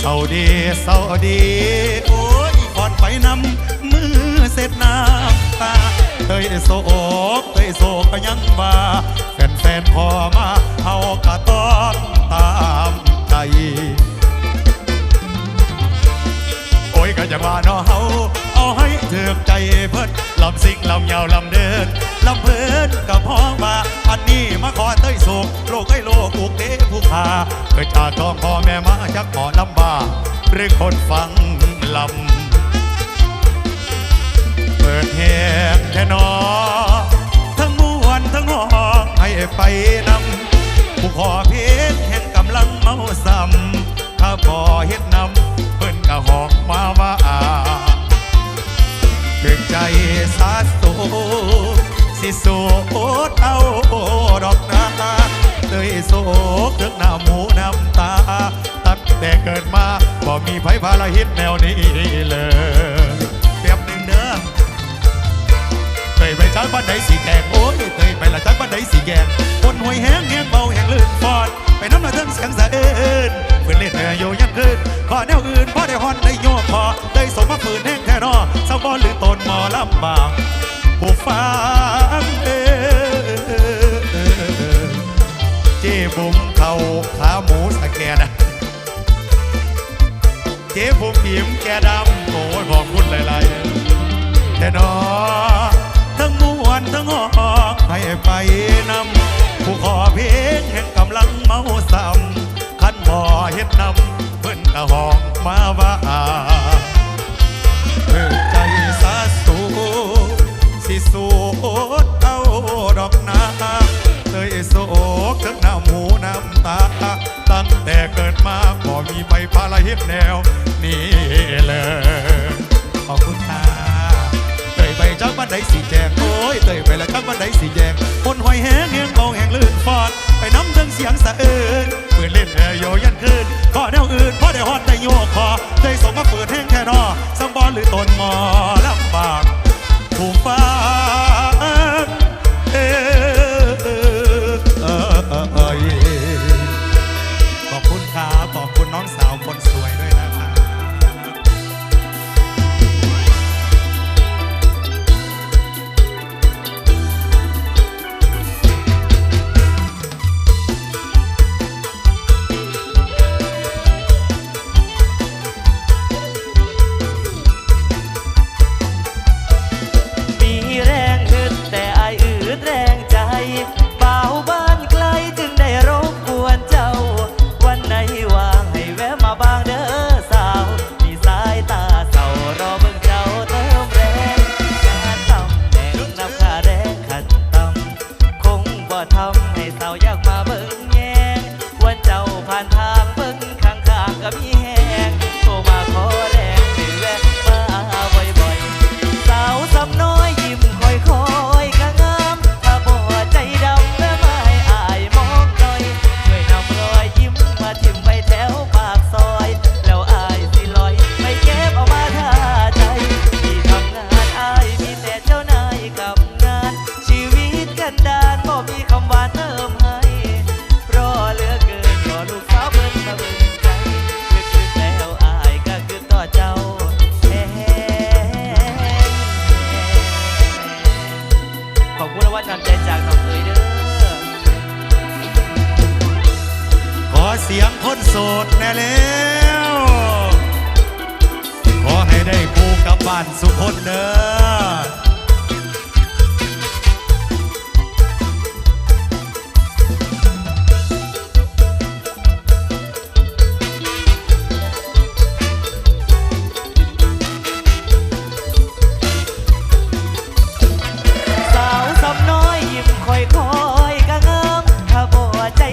เศร้าดีเศร้าดีโอ้ยก่อนไปนำมือเสร็จน้ำตาเตยโศกเตยโศกก็ยังว่าแฟนๆพอมาเฮาก็ต้องตามใจโอ้ยก็อย่างว่าเนาะเฮาเอาให้เถือกใจเพิ่นลำสิงลำยาวลำเดินลำเพิ่นกับพ้องมา อันนี้มาขอเต้ยโศกโลกไอ้โลกอุกเดผู้พาเกิดจากท้องพ่อแม่มาจากหมอลำบากหรือคนฟังลำเปิดแหงแค่นอทั้งมวนทั้งหองให้ไปนำผู้ขอเพชรแห่งกำลังเมาซ้ำถ้าบ่เฮ็ดนำเพิ่นก็หอกมาว่าถึงใจสาสู สิสูดเอาดอกนาเตยโศกถึงหน้าหมูน้ำตา ตั้งแต่เกิดมาบ่มีไผพาละฮิตแนวนี้เลยเปรียบหนึ่งเด้อเตยไปจักบ้านไหนสีแกงโอ้ยเตยไปละจักบ้านไหนสีแกงคนหวยแห้งแห้งเบาแห้งลื่นฟอดไปน้ำละเทิงเสียงสะเอินเพื่อนเล่นแต่โยยังคืนขอแนวอื่นพอได้ฮอนได้โยกพอได้สมมาฝืนแห้งแท้นอสาวบอลหรือตนหมอลำบาก ผู้ฟังเออเจ๊บุ๋มเขาขาหมูสแกนเจ๊บุ๋มหิมแกดำโอ้ยบอกคุณหลายๆแต่นอทั้งมวนทั้งหอกให้ไปนำผู้ขอเพลงแห่งกำลังเมาซ้ำขันบ่อเฮ็ดนำเพิ่นกะหองมาว่า พาละเฮ็ดแนวนี่เลยขอบคุณตาเตยไปจักบ้านใดสีแจงโอ้ยเตยไปละจักบ้านใดสีแจงคนหอยแห้งแห้งเบาแห้งลื่นฟอดไปน้ำเทิงเสียงสะเอินเพื่อเล่นแอร์โยยันคืนก็แนวอื่นพอได้ฮอดได้โยกคอเตยสมมาเปิดแห้งแค่นอสังบอลหรือตนมอ บ่มีคำหวานเติมให้รอเหลือเกินรอลูกสาวเพิ่นมาเบิ่งใจลึกๆแล้วอายก็คือต่อเจ้าแท้ขอบคุณและว่าน้ำใจจากน้องเอ๋ยเด้อขอเสียงคนโสดแน่แล้วขอให้ได้คู่กับบ้านสุคนเด้อ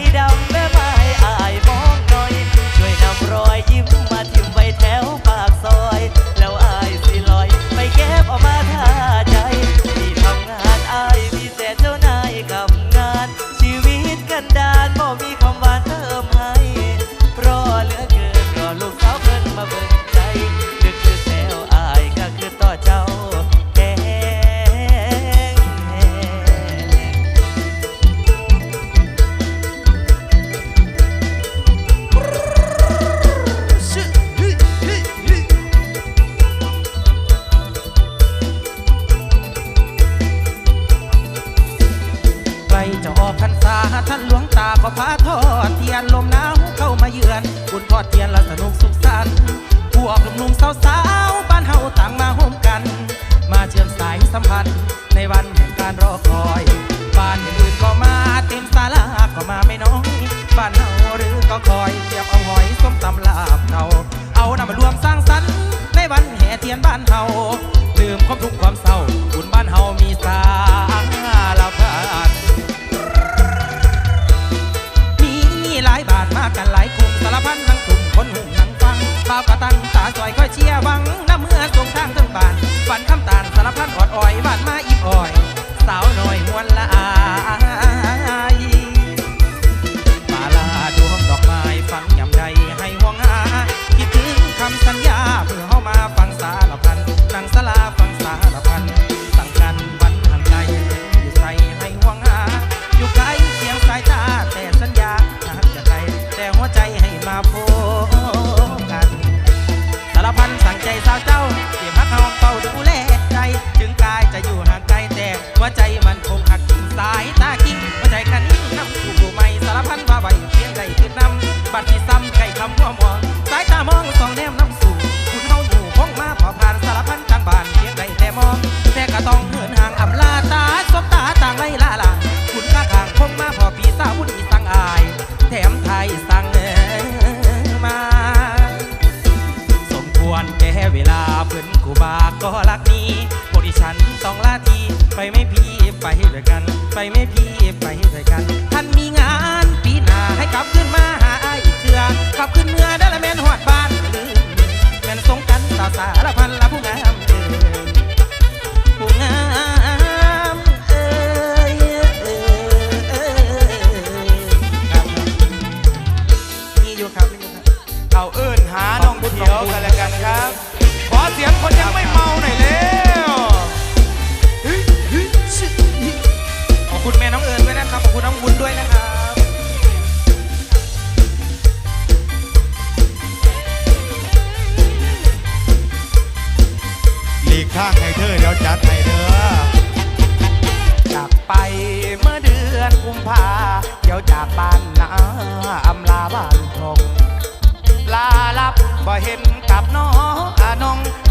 freedom. ำลาบเขา เอานำมารวมสร้างสรรค์ในวันแห่เทียนบ้านเฮา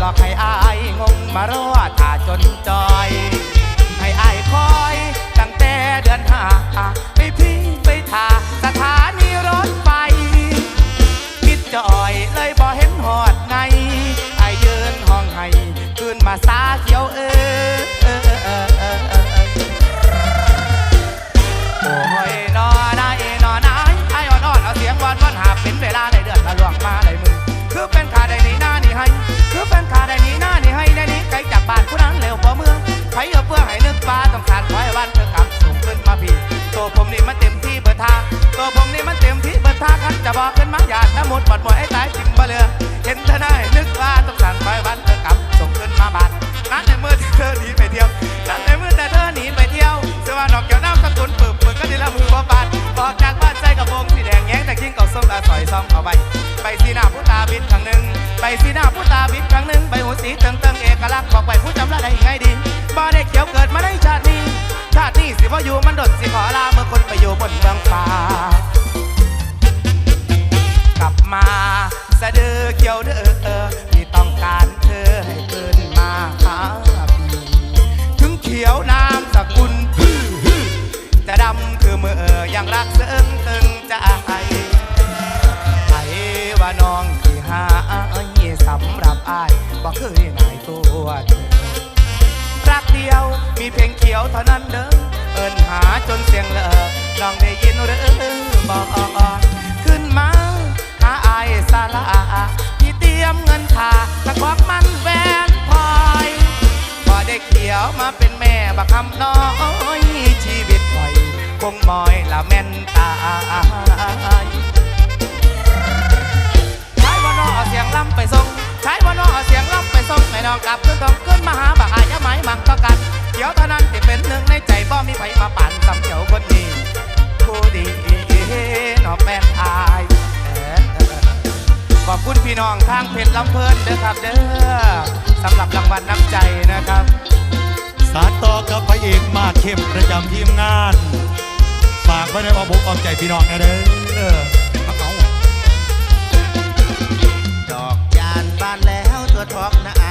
หลอกให้อายงงมารัวท่าจนจอย ให้อายคอยตั้งแต่เดือนห้าไปพี่ไปทาสถานีรถไฟคิดจะอ่อยเลยบ่เห็นหอดไงอายยินห้องให้ขึ้นมาสาเขียวเออโอ้ยนอนายนอนไอ้ยอ่อนอ่อนเอาเสียงวอนวอนหา ไปสีหน้าผู้ตาบิดครั้งหนึ่งใบหูสีเติงเติงเอกลักษณ์บอกใบผู้จำละได้ยังไงดีบ่ได้เขียวเกิดมาได้ชาตินี้ชาตินี้สิพ่อยู่มันดดสิขอลาเมื่อคนไปอยู่บนเมืองฟ้า เคยนายตัวเธอรักเดียวมีเพลงเขียวเท่านั้นเด้อเอินหาจนเสียงเลอะลองได้ยินหรือบอกขึ้นมาหาอายสาราที่เตรียมเงินค่าตะควักมันแวนพอยพอได้เขียวมาเป็นแม่บักคำน้อยชีวิตปล่อยคงมอยละแม่นตายไว้วันรอเสียงล่ำไปส่ง ใช้วนอเสียงล็อกไปส่งไอ้น้องกลับขึ้นต้งขึ้นมาหาบักอายะไม้มังก็กันเดี๋ยวเท่านั้นที่เป็นหนึ่งในใจบ่มีไผมาปั่นสำเจ้าคนนี้ผู้ดีนอกแม่นอายขอบคุณพี่น้องทางเพจลำเพลินเด้อครับเด้อสำหรับรางวัลน้ำใจนะครับ สารต่อกับพระเอกมาเข้มประจำทีมงาน ฝากไว้ในอ้อมอกอ้อมใจพี่น้องนะเด้อดอกานบ้านแล้วตัวทองนะ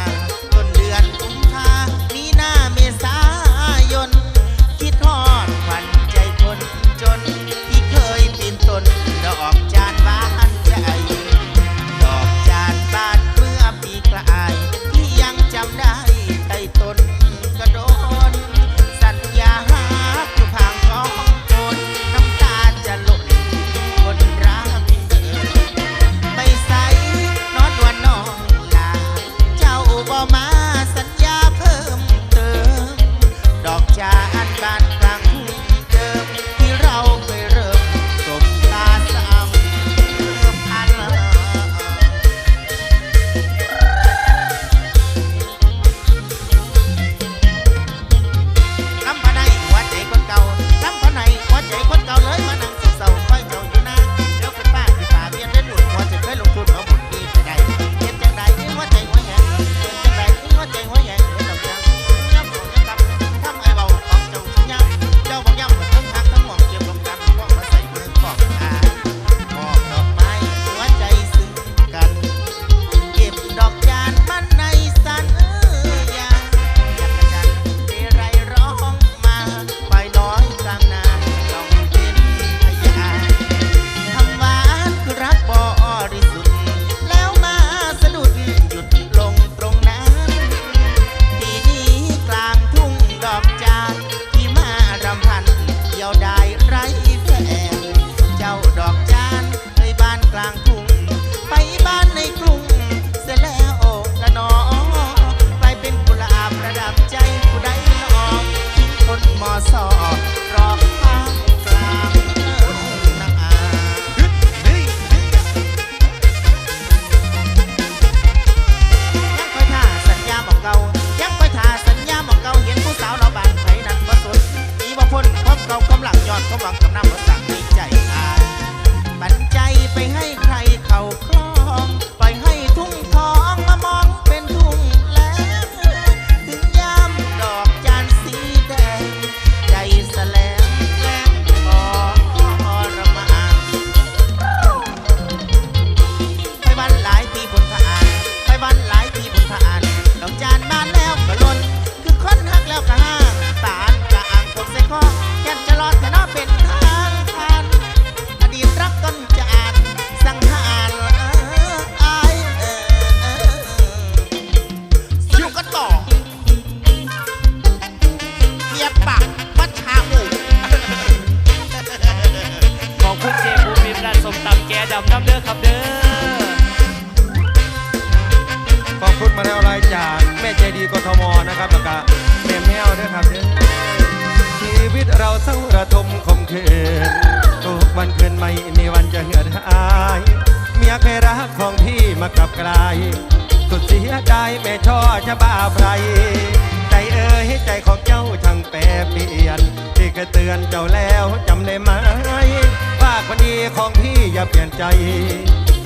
ของพี่อย่าเปลี่ยนใจ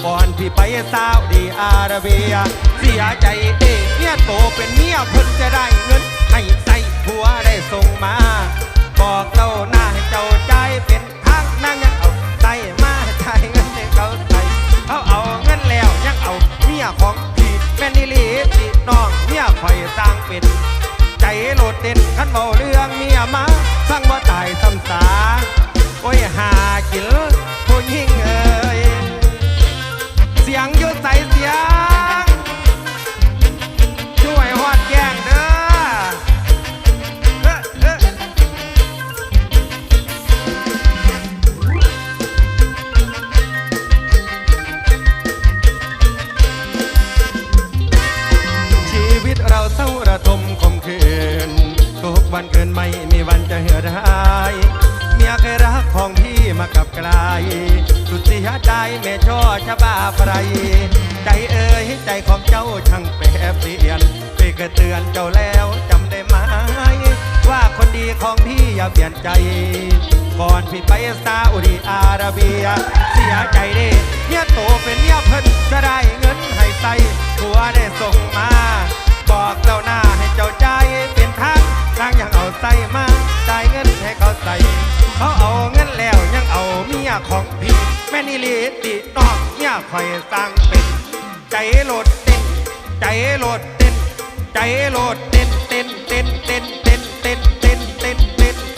ก่อนพี่ไปซาอุดีอาระเบีย เสียใจเด้เนี่ยโตเป็นเมียเพิ่นจะได้เงิน ให้ใส่ผัวได้ส่งมา บอกเล่าหน้าให้เจ้าใจเป็นทางนั่งยังเอาใส่มาใช้เงินให้เขาใส่เขาเอาเงินแล้วยังเอาเมียของพี่แม่นิลีพี่น้องเมียคอยสร้างเป็นใจโลดเด่นขันเบาเรื่องเมียมาสร้างว่าตายซ้ำสา โอ้ยหากินผู้หญิงเอ้ยเสียงยุดใส่เสียง ช่วยหอดแกงเด้อเออชีวิตเราเศร้าระทมคมคืนทุกวันเกินไม่มีวันจะเหือดหาย อยากให้รักของพี่มากับไกล สุดเสียใจแม่ช่อชะบ้าใครใจเอ่ยใจของเจ้าช่างแปรเปลี่ยนไปกระเตือนเจ้าแล้วจำได้ไหมว่าคนดีของพี่อย่าเปลี่ยนใจ ก่อนพี่ไปซาอุดีอาระเบีย เสียใจเด้เนี่ยโตเป็นเนี่ยเพิ่นจะได้เงินให้ใส่ผัวได้ส่งมา บอกเจ้าหน้าให้เจ้าใจเป็นทางทางอย่างเอาใส่มาได้เงินให้เขาใส่ เขาเอาเงินแล้วยังเอาเมียของพี่ แม่นิลีตินอกเมียคอยสร้างเป็น ใจโหลดเต้น ใจโหลดเต้น ใจโหลดเต้นเต้นเต้นเต้นเต้นเต้นเต้นเต้น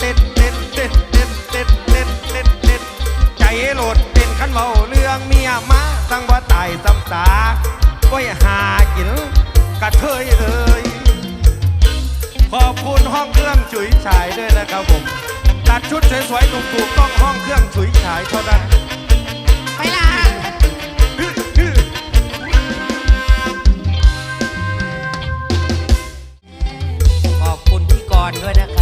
เต้นเต้นเต้นเต้นเต้นเต้นเต้นเต้นเต้นใจโหลดเต้นขันเมาเรื่องเมียมาสั่งว่าตายซ้ำสาก้อยหากินกระเทยเอ้ยขอบคุณห้องเครื่องจุ๋ยชายด้วยนะครับผมัดชุดสวยๆถูกๆต้องห้องเครื่องฉุยฉายเท่านั้นไปละขอบคุณพี่กรณ์ด้วยนะคะ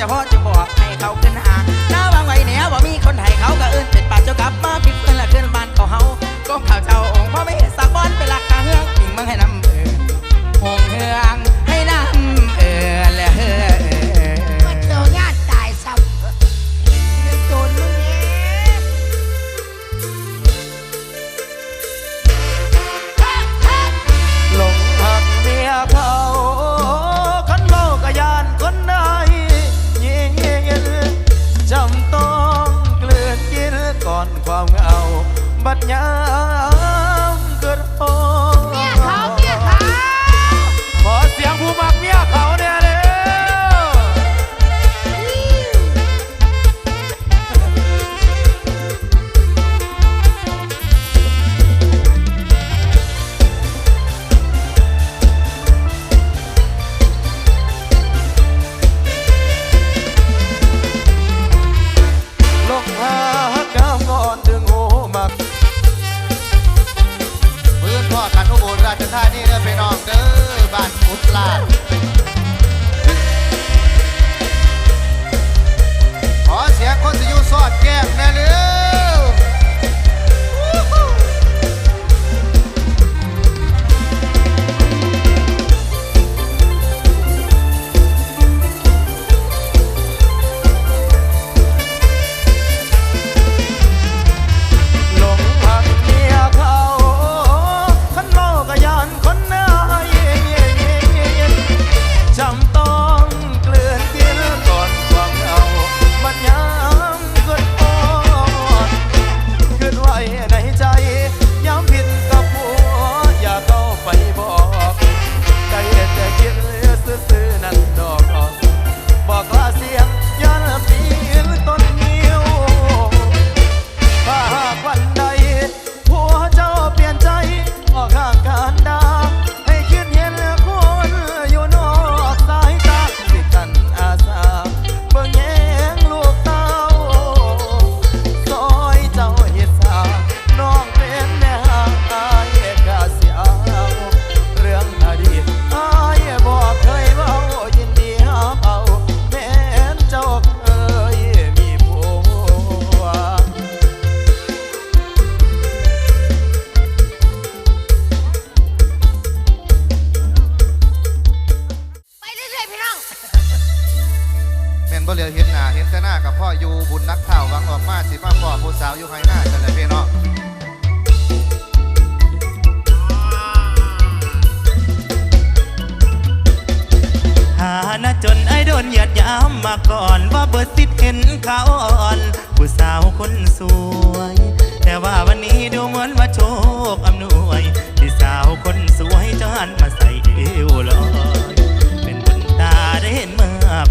จะพาะจะบอกให้เขาขึ้น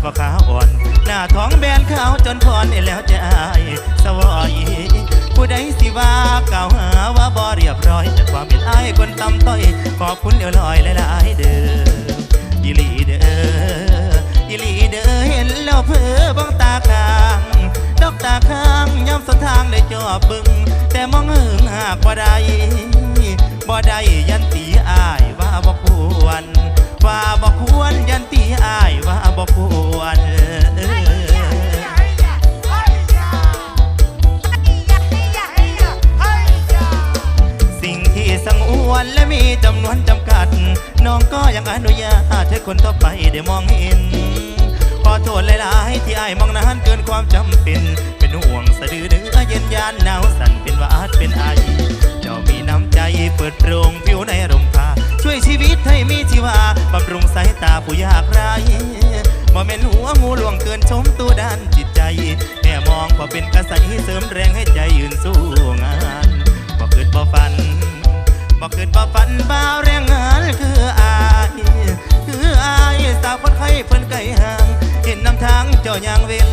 ก็ขาอ่อน หน้าท้องแบนขาวจนพรแล้วจะอายสวอยผู้ใดสิว่ากล่าวหาว่าบ่เรียบร้อยจากความเป็นอายคนตำต้อยขอบคุณเดียวลอยหลายๆเด้ออีหลีเด้ออีหลีเด้อเห็นแล้วเพ้อบ้องตาค้างดอกตาค้างย้ำสนทางได้จอบบึง แต่มองหึงหากบ่ได้บ่ได้ยันตีอายว่าบ่ควร ว่าบ่ควรยันตีอายว่าบ่ควรสิ่งที่สังอวนและมีจำนวนจำกัด น้องก็ยังอนุญาตให้คนต่อไปได้มองเห็นขอโทษหลายๆที่อายมองนานเกินความจำเป็น เป็นห่วงสะดือเดือเย็นยานหนาวสั่นเป็นวาดเป็นไอเจ้ามีน้ำใจเปิดโปำรุงสายตาผู้ยากไร้บ่แม่นหัวงูหลวงเกินชมตัวด้านจิตใจแค่มองพอเป็นกระใสเสริมแรงให้ใจยืนสู้งานบ่คิดบ่ฝันบ่คิดบ่ฝันบ่าวแรงงานคืออายคืออายสาวคนไข้เพิ่นไกลห่าง เห็นนำทางเจ้ายางเว้น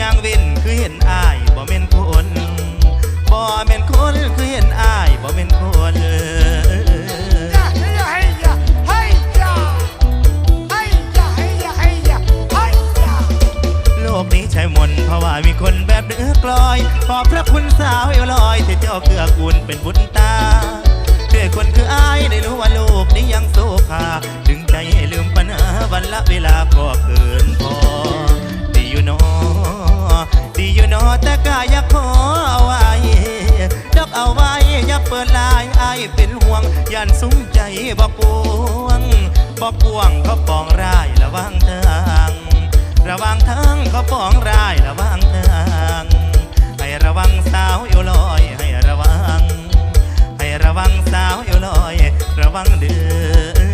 ยางเว้นคือเห็นอายบ่แม่นคนบ่แม่นคนคือเห็นอายบ่แม่นคน ใช่มนเพราะว่ามีคนแบบเดือกลอย ขอบพระคุณสาวเอวลอยที่เจ้าเกื้อกูลเป็นบุญตาเพื่อคนคืออายได้รู้ว่าโลกนี้ยังโซภาดึงใจให้ลืมปัญหาวันละเวลาก็เกินพอ ดีอยู่นอดีอยู่นอแต่กายอยากขอเอาไว้ดอกเอาไว้อย่าเปิดลายอายเป็นห่วงยันซุ้มใจบอกปวงบอกปวงเขาปองร้ายระวังทาง ระวังทางเขาปองร้ายระวังทางให้ระวังสาวเอวลอยให้ระวัง ให้ระวังสาวเอวลอย ระวังเดือ